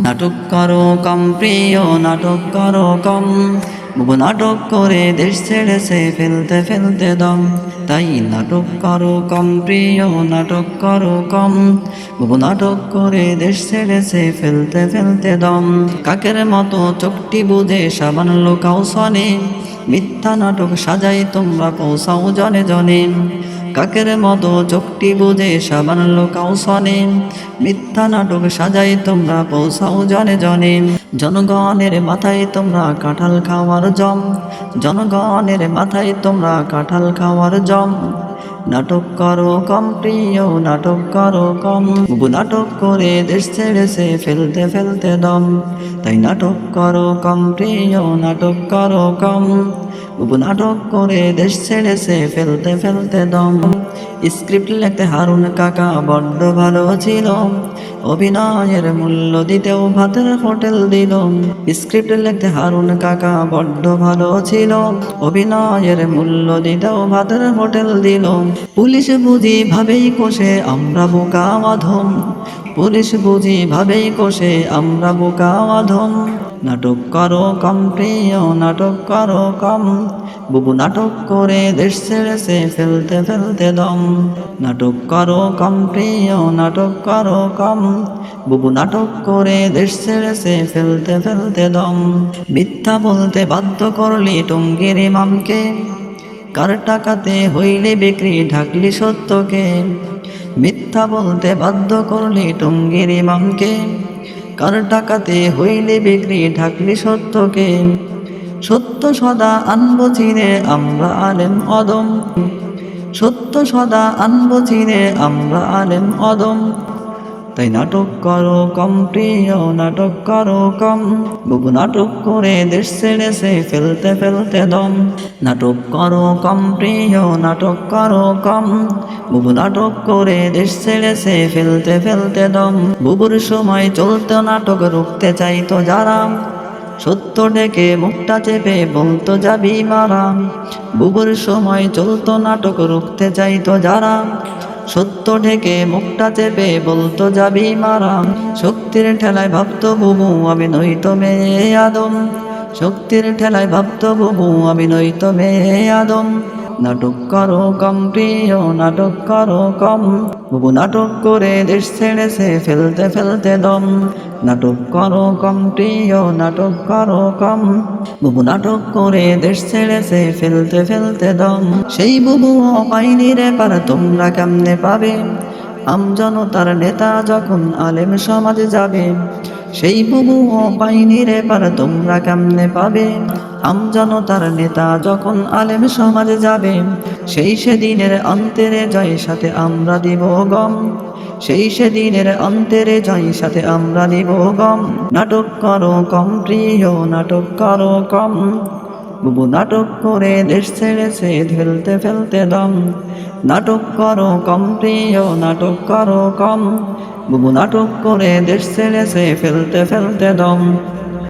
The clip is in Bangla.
নাটক করো কম, প্রিয় নাটক করো কম। বুবু নাটক করে দেশ ছেড়েছে ফেলতে ফেলতে দম। তাই নাটক করো কম, প্রিয় নাটক করো কম। বুবু নাটক করে দেশ ছেড়েছে ফেলতে ফেলতে দম। কাকের মতো চোখটি বুঝে সাবান লোকাও সনে। মিথ্যা নাটক সাজাই তোমরা পৌঁছাও জনে জনে। কাকের মতো চোখটি বুঝে লোকাও সনে মিথ্যা নাটক সাজাই তোমরা, পৌঁছাও জনে জনে। জনগণের মাথায় তোমরা কাঁঠাল খাওয়ার জম। জনগণের মাথায় তোমরা কাঁঠাল খাওয়ার জম। নাটক করো কম, প্রিয়, নাটক করো কম। নাটক করে দেশ ছেড়েছে ফেলতে ফেলতে দম। তাই নাটক করো কম, প্রিয়, নাটক করো কম। নাটক করে দেশ ছেড়েছে ফেলতে ফেলতে দম। স্ক্রিপ্ট লিখতে হারুন কাকা বড্ড ভালো ছিল। অভিনয়ের মূল্য দিতেও ভাতের হোটেল দিল। স্ক্রিপ্ট লিখতে হারুন কাকা বড্ড ভালো ছিল। অভিনয়ের মূল্য দিতেও ভাতের হোটেল দিল। পুলিশ বুঝি ভাবেই কোষে আমরা বোকা মাধম। পুলিশ বুঝি ভাবেই কোষে আমরা বোকা মাধম। নাটক করো কম, প্রিয় নাটক করো কম। বুবু নাটক করে দেশ ছেড়েছে, ফেলতে ফেলতে দম। নাটক করো কম, প্রিয় নাটক করো কম। বুবু নাটক করে দেশ ছেড়েছে ফেলতে ফেলতে দম। মিথ্যা বলতে বাধ্য করলি টঙ্গির ইমামকে। কার টাকাতে হইলে বিক্রি ঢাকলি সত্যকে? মিথ্যা বলতে বাধ্য করলি টঙ্গির ইমামকে। কার টাকাতে হইলে বিক্রি ঢাকলি সত্যকে? সত্য সদা আনব চিনে আমরা আলেম অদম। সত্য সদা আনব চিনে আমরা আলেম অদম। তাই নাটক করো কম, প্রিয় নাটক করো কম। বুবু নাটক করে দেশ ছেড়েছে, ফেলতে ফেলতে দম। নাটক করো কম, প্রিয় নাটক করো কম। বুবু নাটক করে দেশ ছেড়েছে, ফেলতে ফেলতে দম। বুবুর সময় চলতো নাটক, রুখতে চাইতো যারা। সত্য ডেকে মুখটা চেপে বলতো, যাবি মারা বুবুর সময় চলতো নাটক, রুখতে চাইতো যারা। সত্য ঢেকে মুখটা চেপে বলতো, যাবি মারা শক্তির ঠেলায় ভাবতো, বুবু, আমি নই তো মেয়ে আদম। শক্তির ঠেলায় ভাবতো, বুবু, আমি নই তো মেয়ে আদম। নাটক করো কম, প্রিয় নাটক করো কম। বুবু নাটক করে দেশ ছেড়েছে, ফেলতে ফেলতে দম। নাটক করো কম, প্রিয় নাটক করো কম। বুবু নাটক করে দেশ ছেড়েছে, ফেলতে ফেলতে দম। সেই বুবু পাইনি রে পার, তোমরা কেমনে পাবে? আম আমজনতার নেতা যখন আলেম সমাজে যাবে, সেই বুবু পাইনি রে পার, তোমরা কেমনে পাবে? আমজনতার নেতা যখন আলেম সমাজে যাবে, সেই সেদিনের অন্তরে জয় সাথে আমরা দিব গম। সেই সেদিনের অন্তরে জয় সাথে আমরা দিব গম। নাটক করো কম, প্রিয় নাটক করো কম। বুবু নাটক করে দেশ ছেড়েছে ফেলতে ফেলতে দম। নাটক করো কম, প্রিয় নাটক করো কম। বুবু নাটক করে দেশ ছেড়েছে ফেলতে ফেলতে দম।